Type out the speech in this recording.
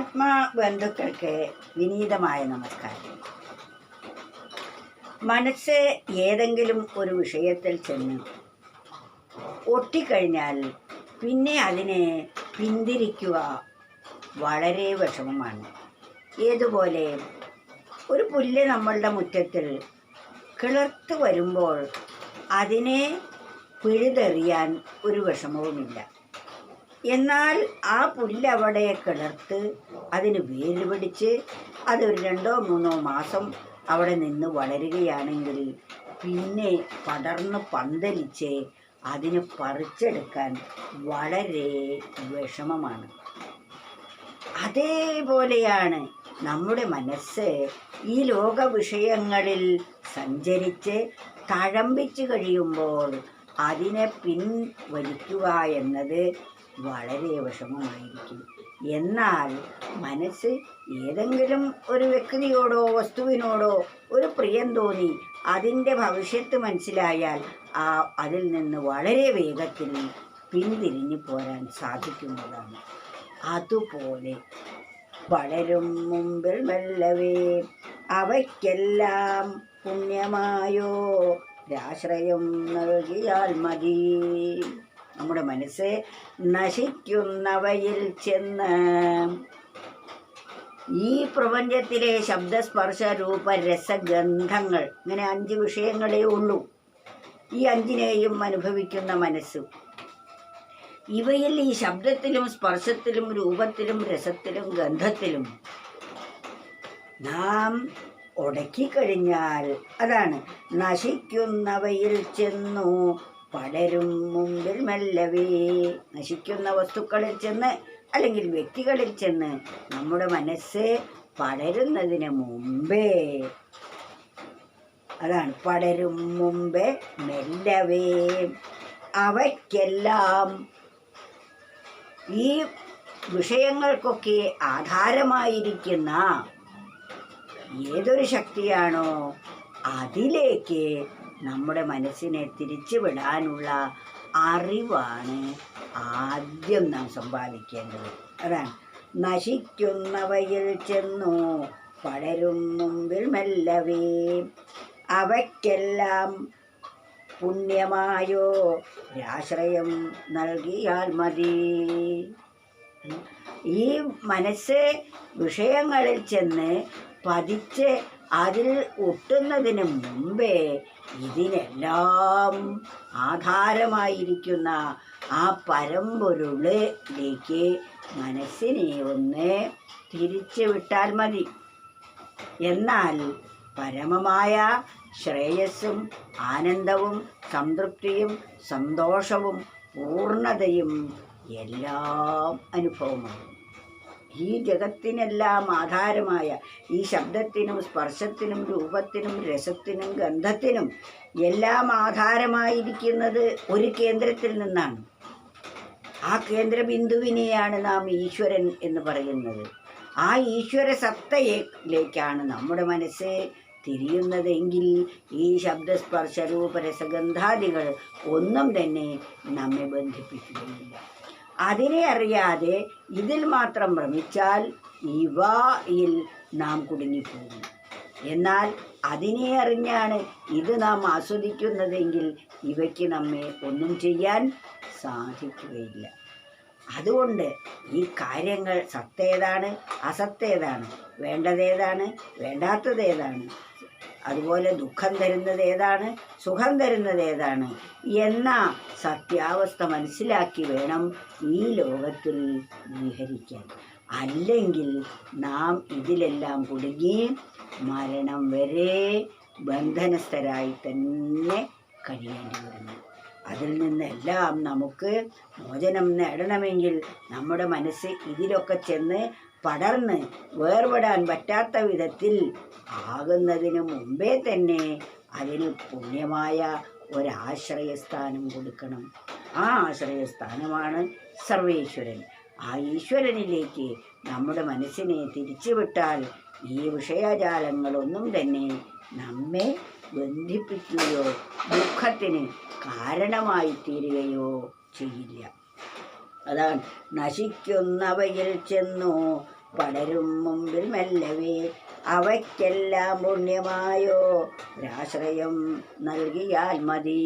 ആത്മബന്ധുക്കൾക്ക് വിനീതമായ നമസ്കാരം. മനസ്സ് ഏതെങ്കിലും ഒരു വിഷയത്തിൽ ചെന്ന് ഒട്ടിക്കഴിഞ്ഞാൽ പിന്നെ അതിനെ പിന്തിരിക്കുക വളരെ വിഷമമാണ്. ഏതുപോലെ ഒരു പുല്ല് നമ്മളുടെ മുറ്റത്തിൽ കിളർത്ത് വരുമ്പോൾ അതിനെ പിഴുതെറിയാൻ ഒരു വിഷമവുമില്ല. എന്നാൽ ആ പുല്ലവിടെ കിളർത്ത് അതിന് വേര് പിടിച്ച് അതൊരു രണ്ടോ മൂന്നോ മാസം അവിടെ നിന്ന് വളരുകയാണെങ്കിൽ പിന്നെ പടർന്ന് പന്തലിച്ച് അതിന് പറിച്ചെടുക്കാൻ വളരെ വിഷമമാണ്. അതേപോലെയാണ് നമ്മുടെ മനസ്സ് ഈ ലോക വിഷയങ്ങളിൽ സഞ്ചരിച്ച് തഴമ്പിച്ച് കഴിയുമ്പോൾ അതിനെ പിൻവലിക്കുക എന്നത് വളരെ വിഷമമായിരിക്കും. എന്നാൽ മനസ്സ് ഏതെങ്കിലും ഒരു വ്യക്തിയോടോ വസ്തുവിനോടോ ഒരു പ്രിയം തോന്നി അതിന്റെ ഭവിഷ്യത്ത് മനസ്സിലായാൽ ആ അതിൽ നിന്ന് വളരെ വേഗത്തിൽ പിന്തിരിഞ്ഞു പോരാൻ സാധിക്കുന്നതാണ്. അതുപോലെ വളരും മുമ്പിൽ മെല്ലവേ അവയ്ക്കെല്ലാം പുണ്യമായോ? ആശ്രയം നൽകിയാൽ മതി. നമ്മുടെ മനസ്സ് നശിക്കുന്നവയിൽ ചെന്ന് ഈ പ്രപഞ്ചത്തിലെ ശബ്ദസ്പർശ രൂപ രസഗന്ധങ്ങൾ ഇങ്ങനെ അഞ്ച് വിഷയങ്ങളേ ഉള്ളൂ. ഈ അഞ്ചിനെയും അനുഭവിക്കുന്ന മനസ്സ്. ഇവയിൽ ഈ ശബ്ദത്തിലും സ്പർശത്തിലും രൂപത്തിലും രസത്തിലും ഗന്ധത്തിലും നാം ഉടക്കിക്കഴിഞ്ഞാൽ അതാണ് നശിക്കുന്നവയിൽ ചെന്നു പടരും മുമ്പിൽ മെല്ലവേ. നശിക്കുന്ന വസ്തുക്കളിൽ ചെന്ന് അല്ലെങ്കിൽ വ്യക്തികളിൽ ചെന്ന് നമ്മുടെ മനസ്സ് പടരുന്നതിന് മുമ്പേ. അതാണ് പടരും മുമ്പേ മെല്ലവേ. അവയ്ക്കെല്ലാം ഈ വിഷയങ്ങൾക്കൊക്കെ ആധാരമായിരിക്കുന്ന ഏതൊരു ശക്തിയാണോ അതിലേക്ക് നമ്മുടെ മനസ്സിനെ തിരിച്ചു വിടാനുള്ള അറിവാണ് ആദ്യം നാം സമ്പാദിക്കേണ്ടത്. അതാണ്. നശിക്കുന്നവയിൽ ചെന്നു പടരും മുമ്പിൽ മെല്ലവേ. അവയ്ക്കെല്ലാം പുണ്യമായോ? ആശ്രയം നൽകിയാൽ മതി. ഈ മനസ്സ് വിഷയങ്ങളിൽ ചെന്ന് പതിച്ച് അതിൽ ഒട്ടുന്നതിന് മുമ്പേ ഇതിനെല്ലാം ആധാരമായിരിക്കുന്ന ആ പരമ്പൊരുളിലേക്ക് മനസ്സിനെ ഒന്ന് തിരിച്ചു വിട്ടാൽ മതി. എന്നാൽ പരമമായ ശ്രേയസ്സും ആനന്ദവും സംതൃപ്തിയും സന്തോഷവും പൂർണതയും എല്ലാം അനുഭവമാണ് ഈ ജഗത്തിനെല്ലാം ആധാരമായ ഈ ശബ്ദത്തിനും സ്പർശത്തിനും രൂപത്തിനും രസത്തിനും ഗന്ധത്തിനും എല്ലാം ആധാരമായിരിക്കുന്നത് ഒരു കേന്ദ്രത്തിൽ നിന്നാണ്. ആ കേന്ദ്രബിന്ദുവിനെയാണ് നാം ഈശ്വരൻ എന്ന് പറയുന്നത്. ആ ഈശ്വര സത്തയിലേക്കാണ് നമ്മുടെ മനസ്സ് തിരിയുന്നതെങ്കിൽ ഈ ശബ്ദസ്പർശ രൂപരസഗന്ധാദികൾ ഒന്നും തന്നെ നമ്മെ ബന്ധിപ്പിക്കുകയില്ല. അതിനെ അറിയാതെ ഇതിൽ മാത്രം ഭ്രമിച്ചാൽ ഇവയിൽ നാം കുടുങ്ങിപ്പോകും. എന്നാൽ അതിനെ അറിഞ്ഞാണ് ഇത് നാം ആസ്വദിക്കുന്നതെങ്കിൽ ഇവയ്ക്ക് നമ്മെ ഒന്നും ചെയ്യാൻ സാധിക്കുകയില്ല. അതുകൊണ്ട് ഈ കാര്യങ്ങൾ സത്തേതാണ് അസത്തേതാണ് വേണ്ടതേതാണ് വേണ്ടാത്തതേതാണ് അതുപോലെ ദുഃഖം തരുന്നത് ഏതാണ്? സുഖം തരുന്നത് ഏതാണ്? എന്ന സത്യാവസ്ഥ മനസ്സിലാക്കി വേണം ഈ ലോകത്തിൽ വിഹരിക്കാൻ. അല്ലെങ്കിൽ നാം ഇതിലെല്ലാം കുടുങ്ങി മരണം വരെ ബന്ധനസ്ഥരായി തന്നെ കഴിയേണ്ടി വരുന്നു. അതിൽ നിന്നെല്ലാം നമുക്ക് മോചനം നേടണമെങ്കിൽ നമ്മുടെ മനസ്സ് ഇതിലൊക്കെ ചെന്ന് പടർന്ന് വേർപെടാൻ പറ്റാത്ത വിധത്തിൽ ആകുന്നതിന് മുമ്പേ തന്നെ അതിന് പുണ്യമായ ഒരാശ്രയസ്ഥാനം കൊടുക്കണം. ആ ആശ്രയസ്ഥാനമാണ് സർവേശ്വരൻ. ആ ഈശ്വരനിലേക്ക് നമ്മുടെ മനസ്സിനെ തിരിച്ചുവിട്ടാൽ ഈ വിഷയജാലങ്ങളൊന്നും തന്നെ നമ്മെ ബന്ധിപ്പിക്കുകയോ ദുഃഖത്തിന് കാരണമായി തീരുകയോ ചെയ്യില്ല. അതാണ് നശിക്കുന്നവയിൽ ചെന്നു പടരും മുമ്പിൽ മെല്ലവേ. അവയ്ക്കെല്ലാം പുണ്യമായോ. ഒരാശ്രയം നൽകിയാൽ മതി.